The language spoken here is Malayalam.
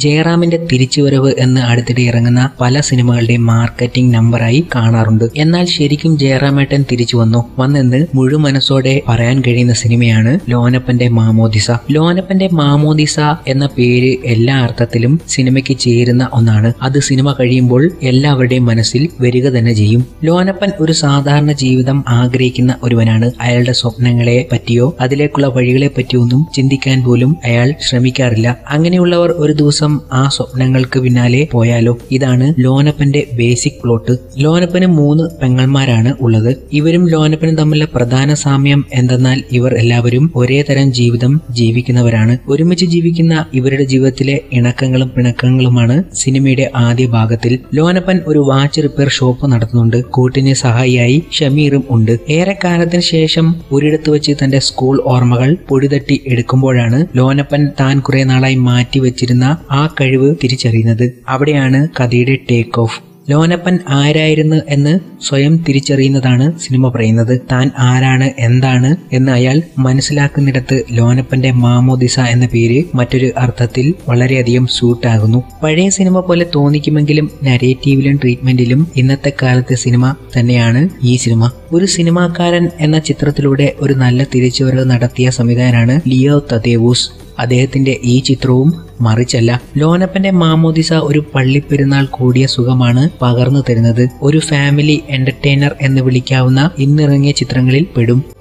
ജയറാമിന്റെ തിരിച്ചുവരവ് എന്ന് അടുത്തിടെ ഇറങ്ങുന്ന പല സിനിമകളുടെയും മാർക്കറ്റിംഗ് നമ്പറായി കാണാറുണ്ട്. എന്നാൽ ശരിക്കും ജയറാമേട്ടൻ തിരിച്ചു വന്നു. വന്നെന്ന് മുഴുമനസ്സോടെ പറയാൻ കഴിയുന്ന സിനിമയാണ് ലോനപ്പന്റെ മാമോദിസ. ലോനപ്പന്റെ മാമോദിസ എന്ന പേര് എല്ലാ അർത്ഥത്തിലും സിനിമയ്ക്ക് ചേരുന്ന ഒന്നാണ്. അത് സിനിമ കഴിയുമ്പോൾ എല്ലാവരുടെയും മനസ്സിൽ വരിക തന്നെ ചെയ്യും. ലോനപ്പൻ ഒരു സാധാരണ ജീവിതം ആഗ്രഹിക്കുന്ന ഒരുവനാണ്. അയാളുടെ സ്വപ്നങ്ങളെ പറ്റിയോ അതിലേക്കുള്ള വഴികളെ പറ്റിയോ ഒന്നും ചിന്തിക്കാൻ പോലും അയാൾ ശ്രമിക്കാറില്ല. അങ്ങനെയുള്ളവർ ഒരു ദിവസം ആ സ്വപ്നങ്ങൾക്ക് പിന്നാലെ പോയാലോ? ഇതാണ് ലോനപ്പന്റെ ബേസിക് പ്ലോട്ട്. ലോനപ്പന് മൂന്ന് പെങ്ങന്മാരാണ് ഉള്ളത്. ഇവരും ലോനപ്പനും തമ്മിലുള്ള പ്രധാന സാമ്യം എന്തെന്നാൽ ഇവർ എല്ലാവരും ഒരേ തരം ജീവിതം ജീവിക്കുന്നവരാണ്. ഒരുമിച്ച് ജീവിക്കുന്ന ഇവരുടെ ജീവിതത്തിലെ ഇണക്കങ്ങളും പിണക്കങ്ങളുമാണ് സിനിമയുടെ ആദ്യ ഭാഗത്തിൽ. ലോനപ്പൻ ഒരു വാച്ച് റിപ്പയർ ഷോപ്പ് നടത്തുന്നുണ്ട്. കൂട്ടിന് സഹായിയായി ഷമീറും ഉണ്ട്. ഏറെക്കാലത്തിന് ശേഷം ഒരിടത്ത് വെച്ച് തന്റെ സ്കൂൾ ഓർമ്മകൾ പൊടിതട്ടി എടുക്കുമ്പോഴാണ് ലോനപ്പൻ താൻ കുറെ നാളായി മാറ്റി വെച്ചിരുന്ന ആ കഴിവ് തിരിച്ചറിയുന്നത്. അവിടെയാണ് കഥയുടെ ടേക്ക് ഓഫ് ലോനപ്പൻ ആരായിരുന്നു എന്ന് സ്വയം തിരിച്ചറിയുന്നതാണ് സിനിമ പറയുന്നത്. താൻ ആരാണ് എന്താണ് എന്ന് അയാൾ മനസ്സിലാക്കുന്നിടത്ത് ലോനപ്പന്റെ മാമോദിസ എന്ന പേര് മറ്റൊരു അർത്ഥത്തിൽ വളരെയധികം സൂട്ടാകുന്നു പഴയ സിനിമ പോലെ തോന്നിക്കുമെങ്കിലും നരേറ്റീവിലും ട്രീറ്റ്മെന്റിലും ഇന്നത്തെ കാലത്തെ സിനിമ തന്നെയാണ് ഈ സിനിമ. ഒരു സിനിമാക്കാരൻ എന്ന ചിത്രത്തിലൂടെ ഒരു നല്ല തിരിച്ചുവരവ് നടത്തിയ സംവിധായകനാണ് ലിയോ തദേവൂസ്. അദ്ദേഹത്തിന്റെ ഈ ചിത്രവും മറിച്ചല്ല. ലോനപ്പന്റെ മാമോദിസ ഒരു പള്ളിപ്പെരുന്നാൾ കൂടിയ സുഖമാണ് പകർന്നു തരുന്നത്. ഒരു ഫാമിലി എന്റർടൈനർ എന്ന് വിളിക്കാവുന്ന ഇന്നിറങ്ങിയ ചിത്രങ്ങളിൽ പെടും.